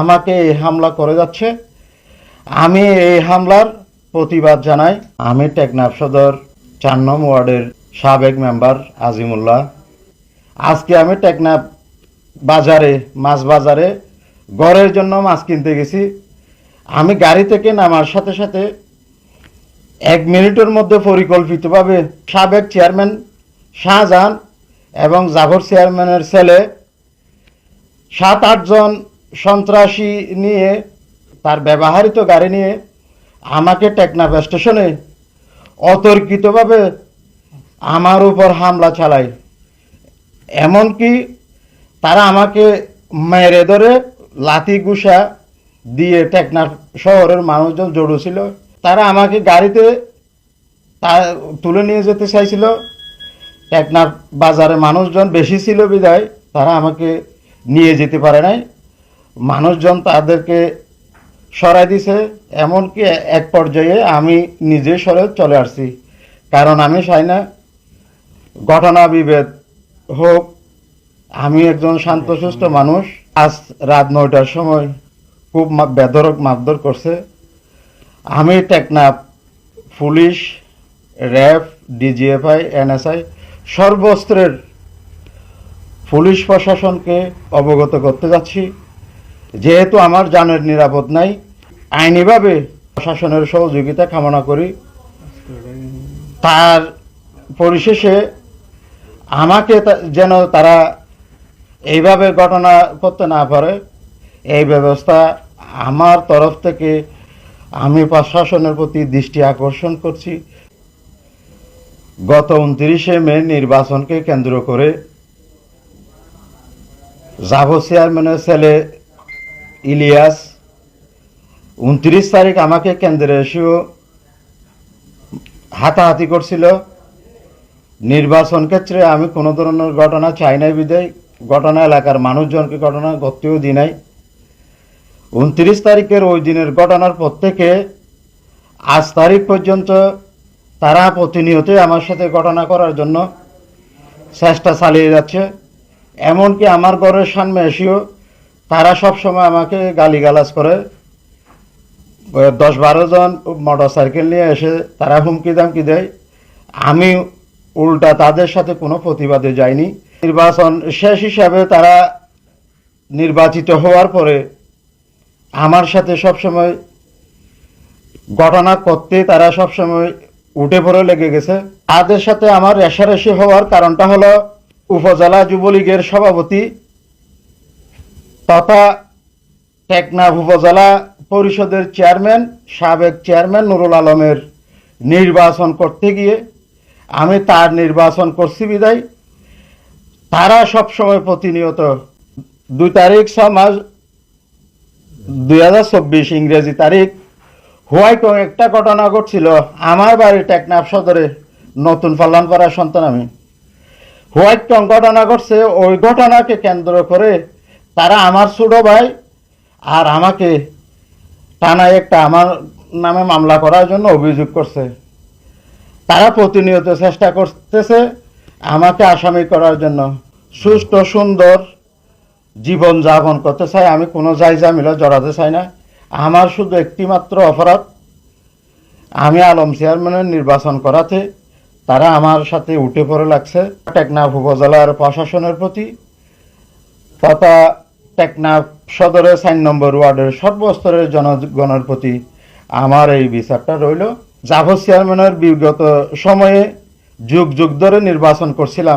আমাকে এই হামলা করে যাচ্ছে। আমি এই হামলার প্রতিবাদ জানাই। আমি টেকনাফ সদর চার নং ওয়ার্ডের সাবেক মেম্বার আজিমুল্লাহ। আজকে আমি টেকনাফ বাজারে, মাছ বাজারে ঘরের জন্য মাছ কিনতে গেছি। আমি গাড়ি থেকে নামার সাথে সাথে এক মিনিটের মধ্যে পরিকল্পিতভাবে সাবেক চেয়ারম্যান শাহজাহান এবং জাফর চেয়ারম্যানের ছেলে সাত আটজন সন্ত্রাসী নিয়ে, তার ব্যবহারিত গাড়ি নিয়ে আমাকে টেকনাফ স্টেশনে অতর্কিতভাবে আমার উপর হামলা চালায়। এমনকি তারা আমাকে মেরে ধরে লাথি গুসা দিয়ে টেকনাফ শহরের মানুষজন জড়ো ছিল। তারা আমাকে গাড়িতে তুলে নিয়ে যেতে চাইছিল। টেকনাফ বাজারে মানুষজন বেশি ছিল বিদায়, তারা আমাকে নিয়ে যেতে পারে নাই। মানুষজন তাদেরকে সরাই দিছে, এমনকি এক পর্যায়ে আমি নিজে সরে চলে আসছি। কারণ আমি চাই না ঘটনা, বিভেদ হোক। আমি একজন শান্তশিষ্ট মানুষ। আজ রাত নয়টার সময় খুব বেধরক মারধর করছে। আমি Teknaf police, RAB, DGFI, NSI সর্বস্ত্রের police প্রশাসনকে অবগত করতে যাচ্ছি। যেহেতু আমার জানের নিরাপদ নাই, আইনিভাবে প্রশাসনের সহযোগিতা কামনা করি। তার পরিশেষে আমাকে যেন তারা এইভাবে ঘটনা করতে না পারে, এই ব্যবস্থা আমার তরফ থেকে আমি প্রশাসনের প্রতি দৃষ্টি আকর্ষণ করছি। গত উনত্রিশে মে নির্বাচনকে কেন্দ্র করে জাভো চেয়ারম্যানের ছেলে ইলিয়াস, উনত্রিশ তারিখ আমাকে কেন্দ্রে এসেও হাতাহাতি করছিল। নির্বাচন ক্ষেত্রে আমি কোনো ধরনের ঘটনা চাই নাই বিদায় ঘটনা এলাকার মানুষজনকে ঘটনা ঘটতেও দিই নাই। উনত্রিশ তারিখের ওই দিনের ঘটনার পর থেকে আজ তারিখ পর্যন্ত তারা প্রতিনিয়তই আমার সাথে ঘটনা করার জন্য চেষ্টা চালিয়ে যাচ্ছে। এমনকি আমার ঘরের সামনে এসেও তারা সবসময় আমাকে গালিগালাজ করে। দশ বারো জন মোটর সাইকেল নিয়ে এসে তারা হুমকি দামকি দেয়। আমি উল্টা তাদের সাথে কোনো প্রতিবাদে যাইনি। নির্বাচন শেষ হিসাবে তারা নির্বাচিত হওয়ার পরে আমার সাথে সবসময় ঘটনা করতে তারা সবসময় উঠে পড়ে লেগে গেছে। তাদের সাথে আমার রেশারেশি হওয়ার কারণটা হলো উপজেলা যুবলীগের সভাপতি তথা টেকনাফ উপজেলা পরিষদের চেয়ারম্যান, সাবেক চেয়ারম্যান নুরুল আলমের নির্বাচন করতে গিয়ে আমি তার নির্বাচন করছি বিদায়। তারা সবসময় প্রতিনিয়ত দুই তারিখ ছ মাস, দুই হাজার চব্বিশ ইংরেজি তারিখ। হোয়াইট একটা ঘটনা ঘটছিল আমার বাড়ি টেকনাফ সদরে, নতুন পাল্লান করার সন্তান আমি। হোয়াইট টং ঘটনা ঘটছে, ওই ঘটনাকে কেন্দ্র করে তারা আমার ছোট ভাই আর আমাকে টানায় একটা আমার নামে মামলা করার জন্য অভিযোগ করছে। তারা প্রতিনিয়ত চেষ্টা করতেছে আমাকে আসামি করার জন্য। সুষ্ঠু, সুন্দর জীবন যাপন করতে চাই, আমি কোনো যাই জামিলা জড়াতে চাই না। আমার শুধু একটিমাত্র অপরাধ, আমি আলম চেয়ারম্যানের নির্বাচন করাতে। তারা আমার সাথে উঠে পড়ে লাগছে। টেকনাফ উপজেলার প্রশাসনের প্রতি তথা টেকনাফ সদরের সাইন নম্বর ওয়ার্ডের সর্বস্তরের জনগণের প্রতি আমার এই বিচারটা রইল। যাভ চেয়ারম্যানের বিগত সময়ে যুগ যুগ ধরে নির্বাচন করছিলাম।